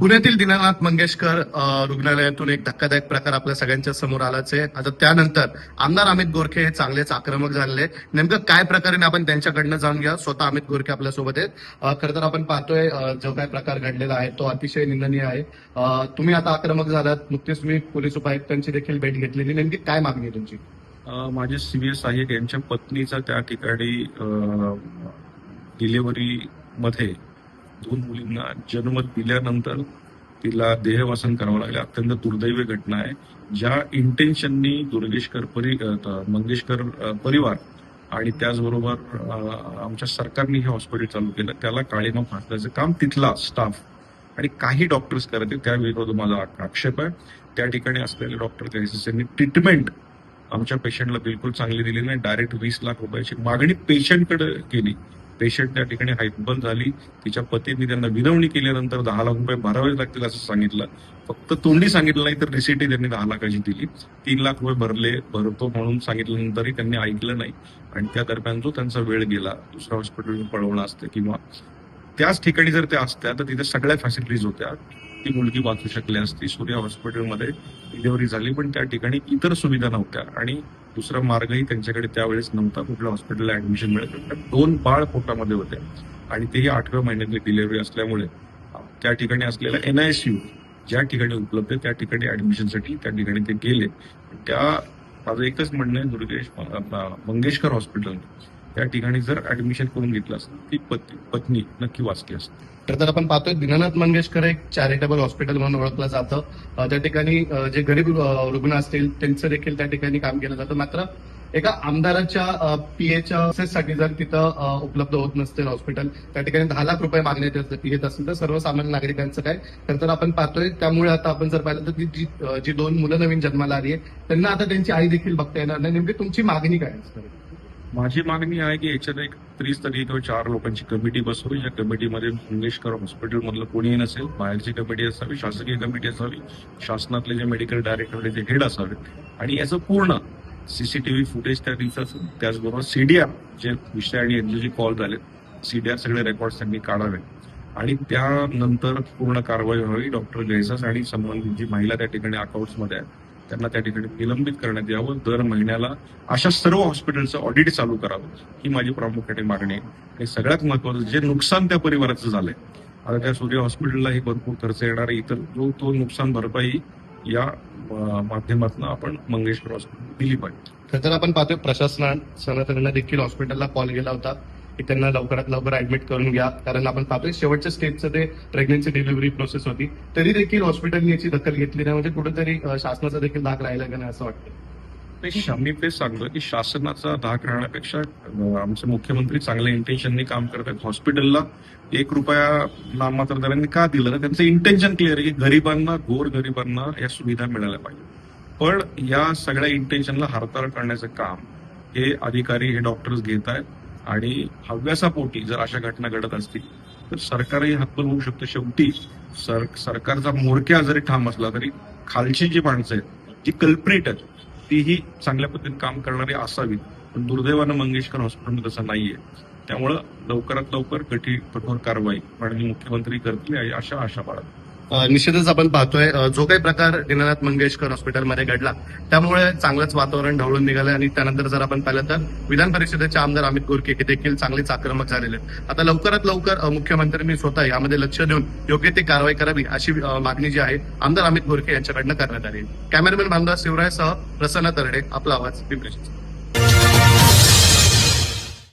पुण्यातील दीनानाथ मंगेशकर रुग्णालयातून एक धक्कादायक प्रकार आपल्या सगळ्यांच्या समोर आलाच. आहे आता त्यानंतर आमदार अमित गोरखे हे चांगलेच आक्रमक झालेले नेमकं काय प्रकारे आपण त्यांच्याकडनं जाणून घ्या स्वतः अमित गोरखे आपल्यासोबत आहेत. खरं तर आपण पाहतोय जो काय प्रकार घडलेला आहे तो अतिशय निंदनीय आहे. तुम्ही आता आक्रमक झालात. नुकतीच तुम्ही पोलीस उपायुक्तांची देखील भेट घेतलेली. नेमकी काय मागणी आहे तुमची? माझे सीबीएस सहाय्यक यांच्या पत्नीचा त्या ठिकाणी डिलिव्हरी मध्ये दोन मुलींना जन्म दिल्यानंतर तिला देहवासन करावं लागलं. अत्यंत दुर्दैवी घटना आहे. ज्या इंटेन्शननी दुर्गेशकर परि मंगेशकर परिवार आणि त्याचबरोबर आमच्या सरकारने हे हॉस्पिटल चालू केलं त्याला काळीमा फासल्याचं काम तिथला स्टाफ आणि काही डॉक्टर्स करते आहेत त्या विरोधात माझा आक्षेप आहे. त्या ठिकाणी असलेले डॉक्टर यांनी ट्रीटमेंट आमच्या पेशंटला बिलकुल चांगली दिली नाही. डायरेक्ट वीस लाख रुपयाची मागणी पेशंटकडे केली. पेशंट त्या ठिकाणी हायपल झाली. तिच्या पतींनी त्यांना विनवणी केल्यानंतर दहा लाख रुपये भरावे लागतील असं सांगितलं. फक्त तोंडी सांगितलं नाही तर रिसिटी त्यांनी दहा लाखाची दिली. तीन लाख रुपये भरले भरतो म्हणून सांगितल्यानंतरही त्यांनी ऐकलं नाही. आणि त्या दरम्यान जो त्यांचा वेळ गेला दुसऱ्या हॉस्पिटल पळवणं असते किंवा त्याच ठिकाणी जर त्या असत्या तर तिथे सगळ्या फॅसिलिटीज होत्या. ती मुलगी वाचू शकली असती. सूर्या हॉस्पिटलमध्ये डिलिव्हरी झाली पण त्या ठिकाणी इतर सुविधा नव्हत्या. आणि दुसरा मार्गही त्यांच्याकडे त्यावेळेस नव्हता. कुठल्या हॉस्पिटलला ऍडमिशन मिळत नव्हतं. दोन बाळ पोटामध्ये होते. आणि तेही आठव्या महिन्यातली डिलिव्हरी असल्यामुळे त्या ठिकाणी असलेल्या एनआयसीयू ज्या ठिकाणी उपलब्ध आहे त्या ठिकाणी ऍडमिशनसाठी त्या ठिकाणी ते गेले. त्या माझं एकच म्हणणं आहे दुर्गेश मंगेशकर हॉस्पिटल त्या ठिकाणी जर ऍडमिशन करून घेतलं असतं ती पत्नी पत्नी नक्की वाचली असते. तर तर आपण पाहतोय दीनानाथ मंगेशकर एक चॅरिटेबल हॉस्पिटल म्हणून ओळखलं जातं. त्या ठिकाणी जे गरीब रुग्ण असतील त्यांचं देखील त्या ठिकाणी काम केलं जातं. मात्र एका आमदाराच्या पीएच्या साठी जर तिथं उपलब्ध होत नसतील हॉस्पिटल त्या ठिकाणी दहा लाख रुपये मागण्यात येत असेल तर सर्वसामान्य नागरिकांचं काय? तर तर आपण पाहतोय त्यामुळे आता आपण जर पाहिलं तर जी जी दोन मुलं नवीन जन्माला आली आहे त्यांना आता त्यांची आई देखील बघता येणार नाही. नेमकी तुमची मागणी काय असते माझी मागणी आहे की याच्यात एक त्रिस्तरीय किंवा चार लोकांची कमिटी बसवी या कमिटीमध्ये मंगेशकर हॉस्पिटल मधलं कोणीही नसेल बाहेरची कमिटी असावी शासकीय कमिटी असावी शासनातले जे मेडिकल डायरेक्टर जे हेड असावेत आणि याचं पूर्ण सीसीटीव्ही फुटेज त्या दिवसाचं त्याचबरोबर सीडीआर जे विषय आणि यांचे जे कॉल झालेत सीडीआर सगळे रेकॉर्ड त्यांनी काढावे. आणि त्यानंतर पूर्ण कारवाई व्हावी. डॉक्टर जयसास आणि संबंधित जी महिला त्या ठिकाणी अकाउंट्समध्ये आहेत त्यांना त्या ठिकाणी निलंबित करण्यात यावं. दर महिन्याला अशा सर्व हॉस्पिटलचं ऑडिट चालू करावं ही माझी प्रामुख्याने मागणी आहे. आणि सगळ्यात महत्वाचं जे नुकसान त्या परिवाराचं झालंय आता त्या सूर्य हॉस्पिटललाही भरपूर खर्च येणार आहे. इतर जो तो नुकसान भरपाई या माध्यमातून आपण मंगेशकर हॉस्पिटल दिली पाहिजे. खरं तर आपण पाहतोय प्रशासनानं देखील हॉस्पिटलला कॉल केला होता. की त्यांना लवकरात लवकर ऍडमिट करून घ्या. कारण आपण पाहतोय शेवटच्या स्टेजचं ते प्रेग्नन्सी डिलिव्हरी प्रोसेस होती. तरी देखील हॉस्पिटलने याची दखल घेतली नाही. म्हणजे कुठेतरी शासनाचा देखील धाक राहिला का नाही असं वाटतं मी तेच सांगतो की शासनाचा धाक राहण्यापेक्षा आमचे मुख्यमंत्री चांगल्या इंटेन्शनने काम करत आहेत. हॉस्पिटलला एक रुपया नाममात्र दरांनी का दिलं ना त्यांचं इंटेन्शन क्लिअर आहे की गरिबांना गोर गरिबांना या सुविधा मिळाल्या पाहिजे. पण या सगळ्या इंटेन्शनला हरताळ करण्याचं काम हे अधिकारी हे डॉक्टर्स घेत आहेत. आणि हव्यासापोटी जर अशा घटना घडत असतील तर सरकारही हातबल होऊ शकतं. शेवटी सर सरकारचा मोरक्या जरी ठाम असला तरी खालची जी माणसं आहेत जी कल्प्रेट आहेत तीही चांगल्या पद्धतीने काम करणारी असावीत. पण दुर्दैवानं मंगेशकर हॉस्पिटलमध्ये तसं नाहीये. त्यामुळं लवकरात लवकर कठी कठोर कारवाई माननीय मुख्यमंत्री करतील अशा आशा बाळगतो. निश्चितच आपण पाहतोय जो काही प्रकार दीनानाथ मंगेशकर हॉस्पिटलमध्ये घडला त्यामुळे चांगलंच वातावरण ढवळून निघालं आणि त्यानंतर जर आपण पाहिलं तर विधान परिषदेचे आमदार अमित गोरके हे देखील चांगलेच आक्रमक झालेले आता लवकरात लवकर मुख्यमंत्र्यांनी स्वतः यामध्ये लक्ष देऊन योग्य ती कारवाई करावी अशी मागणी जी आहे आमदार अमित गोरके यांच्याकडनं करण्यात आली कॅमेरामॅन बांधव शिवरायसह प्रसन्न तरडे आपला आवाज पिंपरी